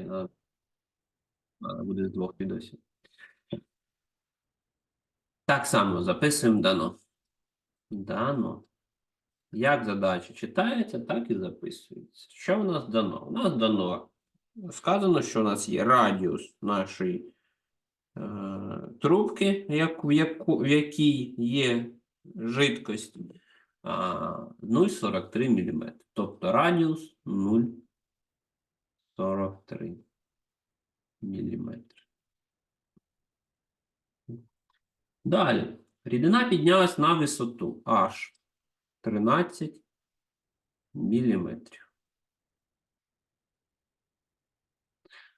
Треба буде з двох відосів. Так само записуємо дано. Дано. Як задача читається, так і записується. Що в нас дано? У нас дано. Сказано, що у нас є радіус нашої е, трубки, як, в, яку, в якій є жидкость а, 0,43 мм. Тобто радіус 0,43 мм. Далі. Рідина піднялась на висоту аж 13 мм.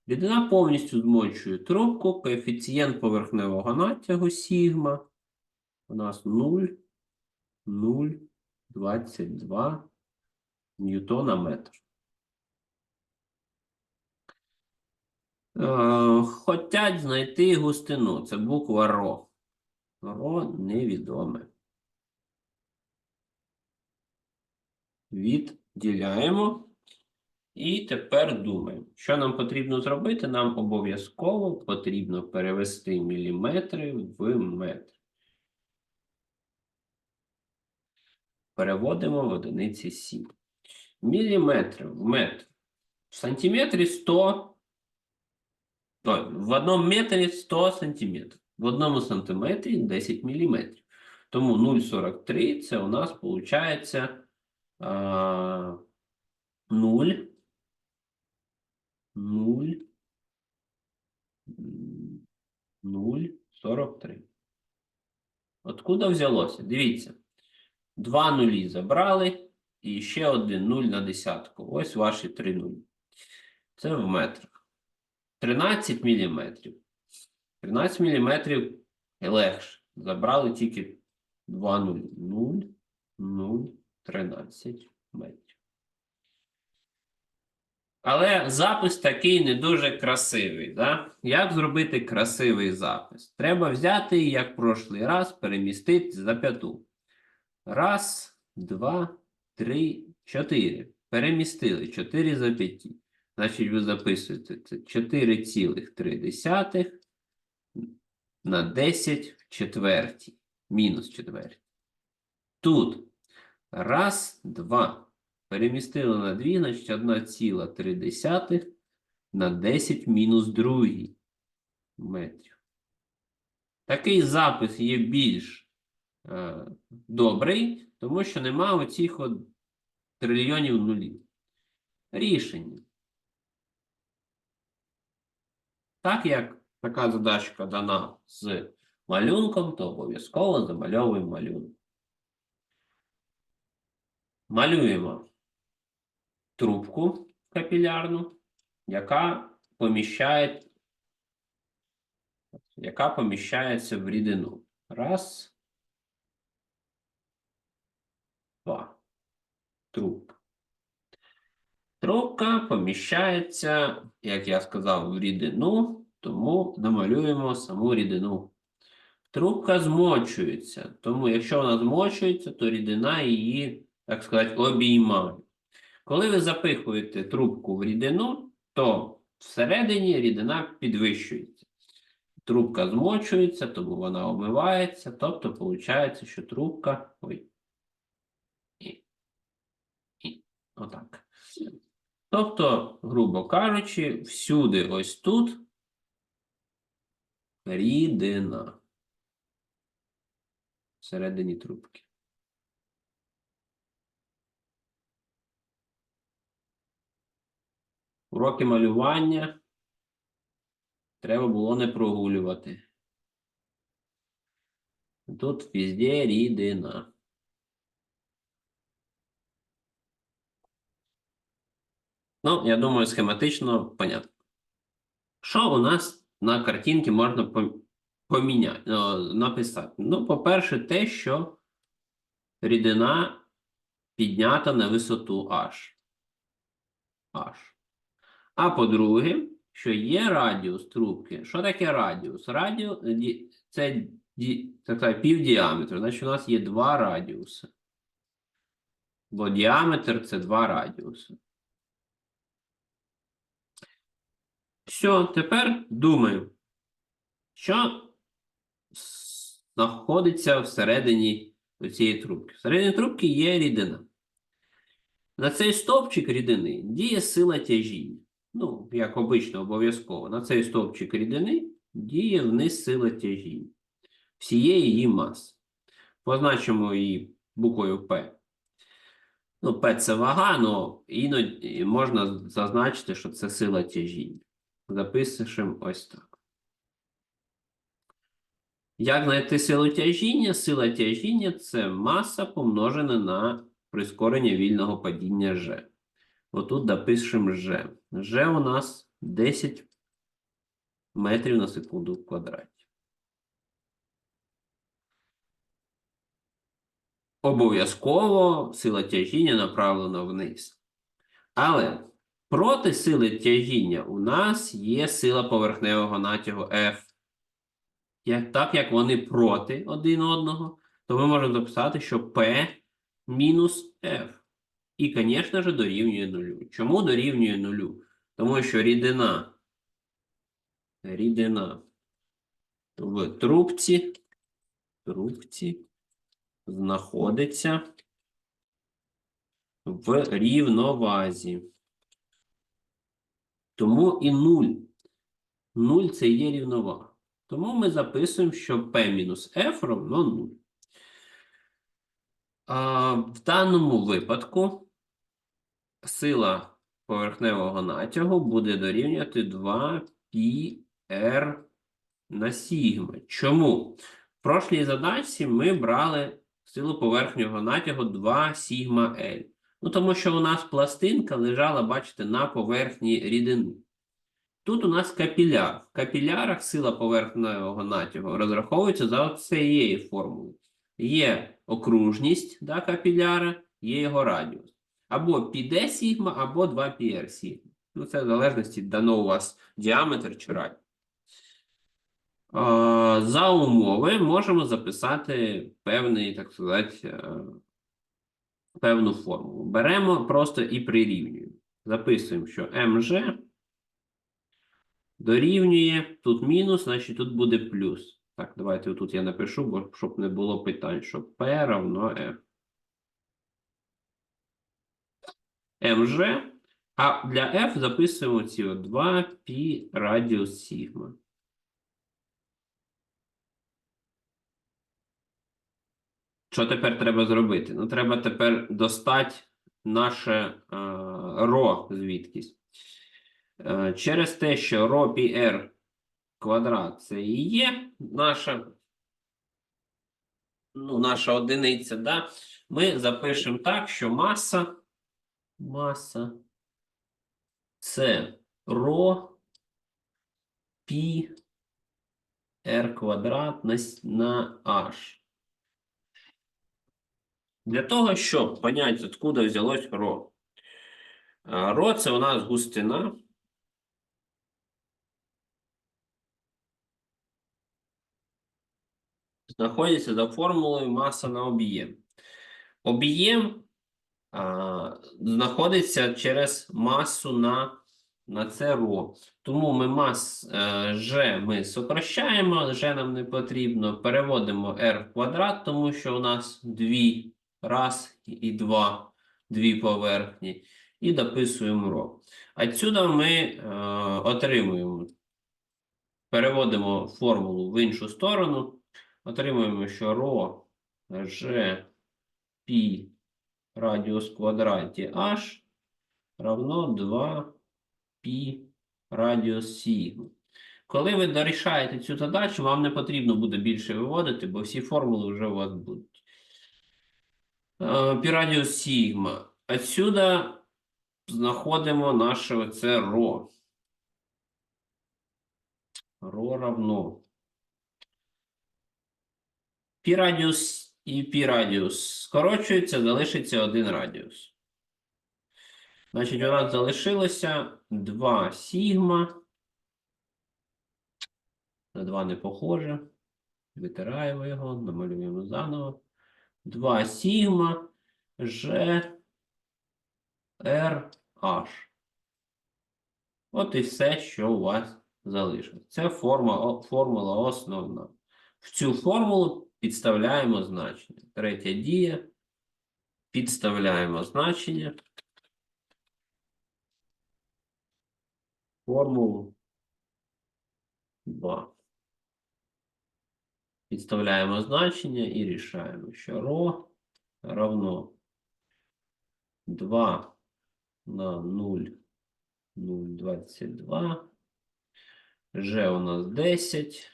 Рідина повністю змочує трубку, коефіцієнт поверхневого натягу сігма у нас 0, 0, 22 ньютона метр. Хотять знайти густину. Це буква РО. РО невідоме. Відділяємо. І тепер думаємо, що нам потрібно зробити? Нам обов'язково потрібно перевести міліметри в метр. Переводимо в одиниці сі. Міліметри в метр. В сантиметрі 100. В одному метрі 100 сантиметрів. В одному сантиметрі 10 міліметрів. Тому 0,43 це у нас виходить 0. 0. 0,43. Откуда взялося? Дивіться. Два нулі забрали і ще один нуль на десятку. Ось ваші три нулі. Це в метрах. 13 міліметрів. 13 міліметрів легше. Забрали тільки 2 нулі. 0, 0, 13 метрів. Але запис такий не дуже красивий. Да? Як зробити красивий запис? Треба взяти як в прошлий раз, перемістити за п'яту. Раз, два, три, чотири. Перемістили 4 за 5. Значить, ви записуєте це 4,3 на 10 в четвертій. Мінус четвертій. Тут раз, два. Перемістили на 2, значить 1,3 на 10 мінус 2 метрів. Такий запис є більш е, добрий, тому що нема оцих от трильйонів нулів. Рішення. Так як така задачка дана з малюнком, то обов'язково замальовуємо малюнок. Малюємо трубку капілярну, яка поміщає, яка поміщається в рідину. Раз. Два. Трубка. Трубка поміщається, як я сказав, в рідину, тому намалюємо саму рідину. Трубка змочується, тому якщо вона змочується, то рідина її, так сказати, обіймає. Коли ви запихуєте трубку в рідину, то всередині рідина підвищується. Трубка змочується, тому вона омивається, тобто виходить, що трубка. Ой. І, і, отак. Тобто, грубо кажучи, всюди ось тут рідина всередині трубки. Уроки малювання треба було не прогулювати. Тут везде рідина. Ну, я думаю, схематично понятно. Що у нас на картинці можна поміняти, написати? Ну, по-перше, те, що рідина піднята на висоту H. H. А по-друге, що є радіус трубки. Що таке радіус? Радіус це так сказати, півдіаметру. Значить, у нас є два радіуси. Бо діаметр це два радіуси. Все, тепер думаємо, що знаходиться всередині цієї трубки. Всередині трубки є рідина. На цей стовпчик рідини діє сила тяжіння. Ну, як обично, обов'язково. На цей стовпчик рідини діє вниз сила тяжіння. Всієї її маси. Позначимо її буквою П. Ну, П це вага, але іноді можна зазначити, що це сила тяжіння. Записуємо ось так. Як знайти силу тяжіння? Сила тяжіння це маса помножена на прискорення вільного падіння G. Отут допишемо G. G у нас 10 метрів на секунду в квадраті. Обов'язково сила тяжіння направлена вниз. Але проти сили тяжіння у нас є сила поверхневого натягу F. Як, так як вони проти один одного, то ми можемо записати, що P мінус F. І, звісно ж, дорівнює нулю. Чому дорівнює нулю? Тому що рідина, рідина в трубці, трубці знаходиться в рівновазі. Тому і 0. 0 це є рівновага. Тому ми записуємо, що P мінус F равно 0. А, в даному випадку сила поверхневого натягу буде дорівнювати 2 πr на сігма. Чому? В прошлій задачці ми брали силу поверхнього натягу 2 сігма L. Ну, тому що у нас пластинка лежала, бачите, на поверхні рідини. Тут у нас капіляр. В капілярах сила поверхневого натягу розраховується за цією формулою. Є окружність да, капіляра, є його радіус. Або πd сігма, або 2πr сігма. Ну, це в залежності дано у вас діаметр чи радіус. За умови можемо записати певний, так сказати, е, певну формулу. Беремо просто і прирівнюємо. Записуємо, що МЖ дорівнює тут мінус, значить тут буде плюс. Так, давайте тут я напишу, бо щоб не було питань, що P равно F. МЖ, а для F записуємо ці 2 π радіус сігма. Що тепер треба зробити? Ну, треба тепер достати наше е, ро звідкись. Е, через те, що ро πr квадрат це і є наша, ну, наша одиниця, да? ми запишемо так, що маса, маса це ро пі r квадрат на, на h. Для того, щоб поняти, откуда взялось ро. Ро це у нас густина. Знаходиться за формулою маса на об'єм. Об'єм знаходиться через масу на, на це ро. Тому ми мас е, G ми сокращаємо, G нам не потрібно. Переводимо R в квадрат, тому що у нас дві раз і два, дві поверхні. І дописуємо ро. Отсюда ми е, отримуємо, переводимо формулу в іншу сторону. Отримуємо, що ро G π радіус квадраті h равно 2 π радіус сігма. Коли ви дорішаєте цю задачу, вам не потрібно буде більше виводити, бо всі формули вже у вас будуть. Е, Пі радіус сігма. Отсюда знаходимо наше оце ро. Ро равно. Пі радіус і пі радіус скорочується, залишиться один радіус. Значить, у нас залишилося 2 сігма. На 2 не похоже. Витираємо його, намалюємо заново. 2 сігма G R H. От і все, що у вас залишилось. Це форма, формула основна. В цю формулу підставляємо значення. Третя дія. Підставляємо значення. Формулу 2. Підставляємо значення і рішаємо, що ро равно 2 на 0, 0,22. Ж у нас 10.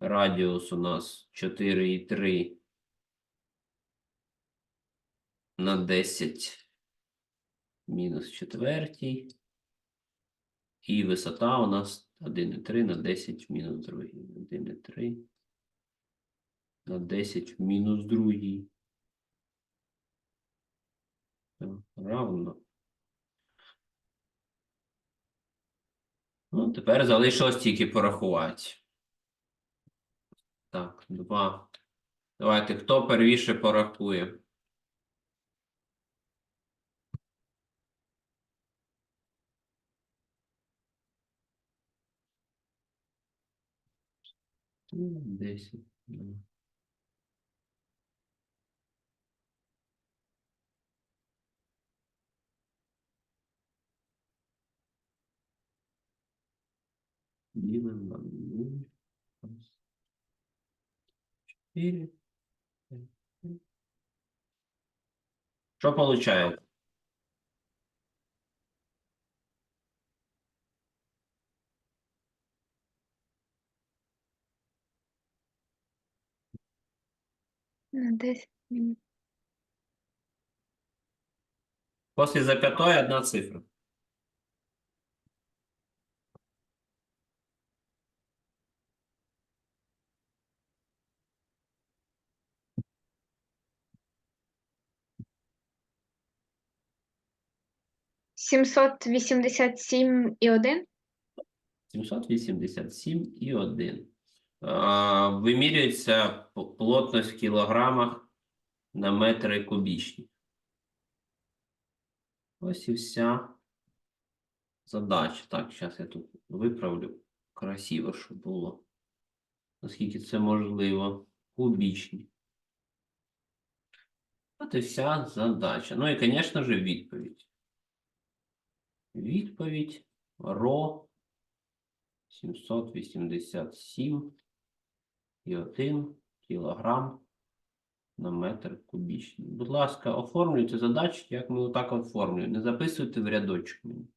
Радіус у нас 4,3 на 10 мінус четвертій. І висота у нас 1,3 на 10 мінус другий. 1,3 на 10 мінус другий. Так, Равно. Ну, тепер залишилось тільки порахувати. Так, два. Давайте, хто первіше порахує? Десять. Ну. Ділимо на нуль. Раз, Чотири. п'ять, сім. Що получається? На 10 минут. После запятой одна цифра. Сімсот вісімдесят сім і один. 787 і 1. А, Вимірюється плотність в кілограмах на метри кубічні. Ось і вся задача. Так, зараз я тут виправлю красиво, щоб було. Наскільки це можливо. Кубічні. От і вся задача. Ну і, звісно ж, відповідь. Відповідь ро 787 і 1 кілограм на метр кубічний. Будь ласка, оформлюйте задачу, як ми отак оформлюємо. Не записуйте в рядочок мені.